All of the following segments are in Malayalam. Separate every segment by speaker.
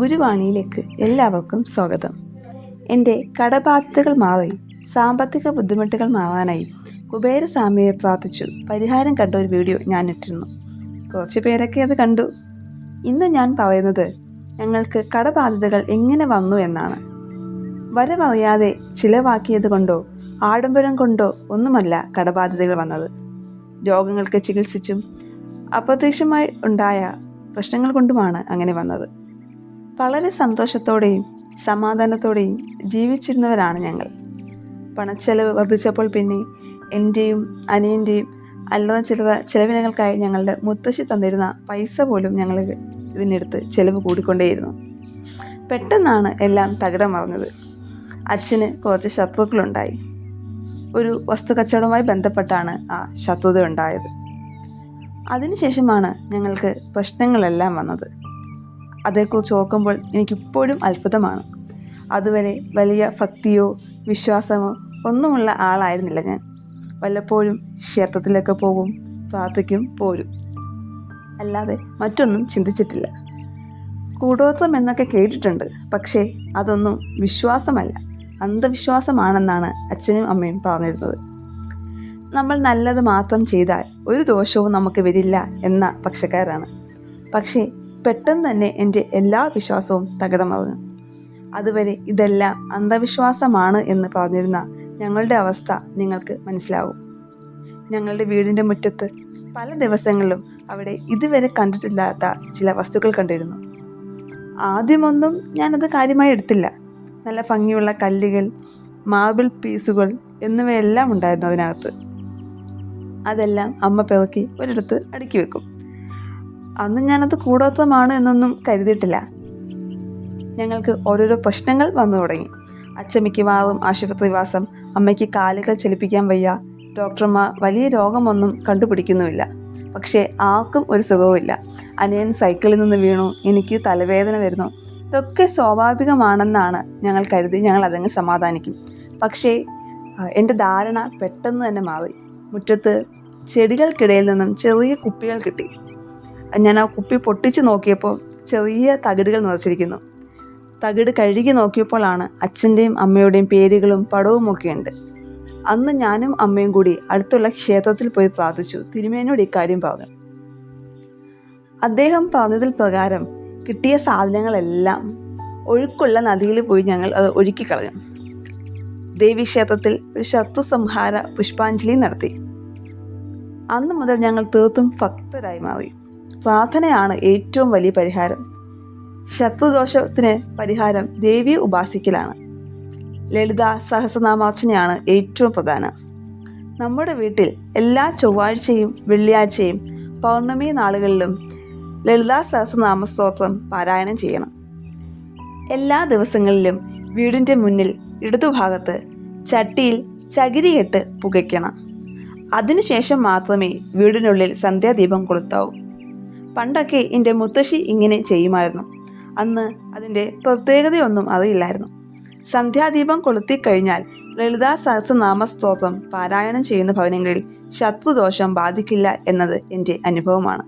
Speaker 1: ഗുരുവാണിയിലേക്ക് എല്ലാവർക്കും സ്വാഗതം. എന്റെ കടബാധ്യതകൾ മാറി സാമ്പത്തിക ബുദ്ധിമുട്ടുകൾ മാറാനായി കുബേരസ്വാമിയെ പ്രാർത്ഥിച്ചു. പരിഹാരം കണ്ട ഒരു വീഡിയോ ഞാൻ ഇട്ടിരുന്നു കുറച്ച് പേരൊക്കെ അത് കണ്ടു. ഇന്ന് ഞാൻ പറയുന്നത് ഞങ്ങൾക്ക് കടബാധ്യതകൾ എങ്ങനെ വന്നു എന്നാണ്. വരവറിയാതെ ചിലവാക്കിയത് കൊണ്ടോ ആഡംബരം കൊണ്ടോ ഒന്നുമല്ല കടബാധ്യതകൾ വന്നത്. രോഗങ്ങൾക്ക് ചികിത്സിച്ചും അപ്രത്യക്ഷമായി ഉണ്ടായ പ്രശ്നങ്ങൾ കൊണ്ടുമാണ് അങ്ങനെ വന്നത്. വളരെ സന്തോഷത്തോടെയും സമാധാനത്തോടെയും ജീവിച്ചിരുന്നവരാണ് ഞങ്ങൾ. പണച്ചെലവ് വർദ്ധിച്ചപ്പോൾ പിന്നെ എന്റെയും അനിയന്റെയും അല്ലാതെ ചില ചിലവിനങ്ങൾക്കായി ഞങ്ങളുടെ മുത്തശ്ശി തന്നിരുന്ന പൈസ പോലും ഞങ്ങൾ ഇതിനെടുത്ത് ചെലവ് കൂടിക്കൊണ്ടേയിരുന്നു. പെട്ടെന്നാണ് എല്ലാം തകിടം മറിഞ്ഞത്. അച്ഛന് കുറച്ച് ശത്രുക്കളുണ്ടായി. ഒരു വസ്തു കച്ചവടവുമായി ബന്ധപ്പെട്ടാണ് ആ ശത്രുത ഉണ്ടായത്. അതിനുശേഷമാണ് ഞങ്ങൾക്ക് പ്രശ്നങ്ങളെല്ലാം വന്നത്. അതേക്കുറിച്ച് ഓർക്കുമ്പോൾ എനിക്കിപ്പോഴും അത്ഭുതമാണ്. അതുവരെ വലിയ ഭക്തിയോ വിശ്വാസമോ ഒന്നുമുള്ള ആളായിരുന്നില്ല ഞാൻ. വല്ലപ്പോഴും ക്ഷേത്രത്തിലൊക്കെ പോകും പ്രാർത്ഥിക്കും പോരും. അല്ലാതെ മറ്റൊന്നും ചിന്തിച്ചിട്ടില്ല. കൂടോത്രം എന്നൊക്കെ കേട്ടിട്ടുണ്ട് പക്ഷേ അതൊന്നും വിശ്വാസമല്ല. അന്ധവിശ്വാസമാണെന്നാണ് അച്ഛനും അമ്മയും പറഞ്ഞിരുന്നത്. നമ്മൾ നല്ലത് മാത്രം ചെയ്താൽ ഒരു ദോഷവും നമുക്ക് വരില്ല എന്ന പക്ഷക്കാരാണ്. പക്ഷേ പെട്ടെന്ന് തന്നെ എന്റെ എല്ലാ വിശ്വാസവും തകിടം അതുവരെ ഇതെല്ലാം അന്ധവിശ്വാസമാണ് എന്ന് പറഞ്ഞിരുന്ന ഞങ്ങളുടെ അവസ്ഥ നിങ്ങൾക്ക് മനസ്സിലാവും. ഞങ്ങളുടെ വീടിന്റെ മുറ്റത്ത് പല ദിവസങ്ങളിലും അവിടെ ഇതുവരെ കണ്ടിട്ടില്ലാത്ത ചില വസ്തുക്കൾ കണ്ടിരുന്നു. ആദ്യമൊന്നും ഞാനത് കാര്യമായി എടുത്തില്ല. നല്ല ഭംഗിയുള്ള കല്ലുകൾ മാർബിൾ പീസുകൾ എന്നിവയെല്ലാം ഉണ്ടായിരുന്നു അതിനകത്ത്. അതെല്ലാം അമ്മ പിറക്കി ഒരിടത്ത് അടുക്കി വെക്കും. അന്ന് ഞാനത് കൂടോത്വമാണ് എന്നൊന്നും കരുതിയിട്ടില്ല. ഞങ്ങൾക്ക് ഓരോരോ പ്രശ്നങ്ങൾ വന്നു തുടങ്ങി. അച്ഛൻ മാറും ആശുപത്രിവാസം അമ്മയ്ക്ക് കാലുകൾ ചലിപ്പിക്കാൻ വയ്യ ഡോക്ടർമാർ വലിയ രോഗമൊന്നും കണ്ടുപിടിക്കുന്നുമില്ല. പക്ഷേ ആർക്കും ഒരു സുഖവുമില്ല. അനിയൻ സൈക്കിളിൽ നിന്ന് വീണു എനിക്ക് തലവേദന വരുന്നു. ഇതൊക്കെ സ്വാഭാവികമാണെന്നാണ് ഞങ്ങൾ കരുതി ഞങ്ങൾ അതങ്ങ് സമാധാനിക്കും. പക്ഷേ എന്റെ ധാരണ പെട്ടെന്ന് തന്നെ മാറി. മുറ്റത്ത് ചെടികൾക്കിടയിൽ നിന്നും ചെറിയ കുപ്പികൾ കിട്ടി. ഞാൻ ആ കുപ്പി പൊട്ടിച്ച് നോക്കിയപ്പോൾ ചെറിയ തകിടുകൾ നിറച്ചിരിക്കുന്നു. തകിട് കഴുകി നോക്കിയപ്പോഴാണ് അച്ഛന്റെയും അമ്മയുടെയും പേരുകളും പടവും ഒക്കെ ഉണ്ട് അന്ന് ഞാനും അമ്മയും കൂടി അടുത്തുള്ള ക്ഷേത്രത്തിൽ പോയി പ്രാർത്ഥിച്ചു. തിരുമേനോട് ഇക്കാര്യം പറഞ്ഞു. അദ്ദേഹം പറഞ്ഞതിൽ പ്രകാരം കിട്ടിയ സാധനങ്ങളെല്ലാം ഒഴുക്കുള്ള നദിയിൽ പോയി ഞങ്ങൾ അത് ഒഴുക്കിക്കളഞ്ഞു. ദേവീക്ഷേത്രത്തിൽ ഒരു ശത്രു സംഹാര പുഷ്പാഞ്ജലി നടത്തി. അന്ന് മുതൽ ഞങ്ങൾ തീർത്തും ഭക്തരായി മാറി. പ്രാർത്ഥനയാണ് ഏറ്റവും വലിയ പരിഹാരം. ശത്രുദോഷത്തിന് പരിഹാരം ദേവി ഉപാസിക്കലാണ്. ലളിത സഹസ്രനാമാർച്ചനയാണ് ഏറ്റവും പ്രധാനം. നമ്മുടെ വീട്ടിൽ എല്ലാ ചൊവ്വാഴ്ചയും വെള്ളിയാഴ്ചയും പൗർണമി നാളുകളിലും ലളിത സഹസ്രനാമ സ്തോത്രം പാരായണം ചെയ്യണം. എല്ലാ ദിവസങ്ങളിലും വീടിന്റെ മുന്നിൽ ഇടതുഭാഗത്ത് ചട്ടിയിൽ ചകിരിയിട്ട് പുകയ്ക്കണം. അതിനുശേഷം മാത്രമേ വീടിനുള്ളിൽ സന്ധ്യാദീപം കൊളുത്താവൂ. പണ്ടൊക്കെ എന്റെ മുത്തശ്ശി ഇങ്ങനെ ചെയ്യുമായിരുന്നു. അന്ന് അതിന്റെ പ്രത്യേകതയൊന്നും അറിയില്ലായിരുന്നു. സന്ധ്യാദീപം കൊളുത്തിക്കഴിഞ്ഞാൽ ലളിതാ സഹസ്രനാമ സ്തോത്രം പാരായണം ചെയ്യുന്ന ഭവനങ്ങളിൽ ശത്രുദോഷം ബാധിക്കില്ല എന്നത് എന്റെ അനുഭവമാണ്.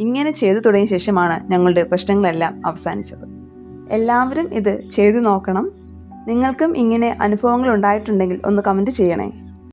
Speaker 1: ഇങ്ങനെ ചെയ്തു തുടങ്ങിയ ശേഷമാണ് ഞങ്ങളുടെ പ്രശ്നങ്ങളെല്ലാം അവസാനിച്ചത്. എല്ലാവരും ഇത് ചെയ്തു നോക്കണം. നിങ്ങൾക്കും ഇങ്ങനെ അനുഭവങ്ങൾ ഉണ്ടായിട്ടുണ്ടെങ്കിൽ ഒന്ന് കമന്റ് ചെയ്യണേ.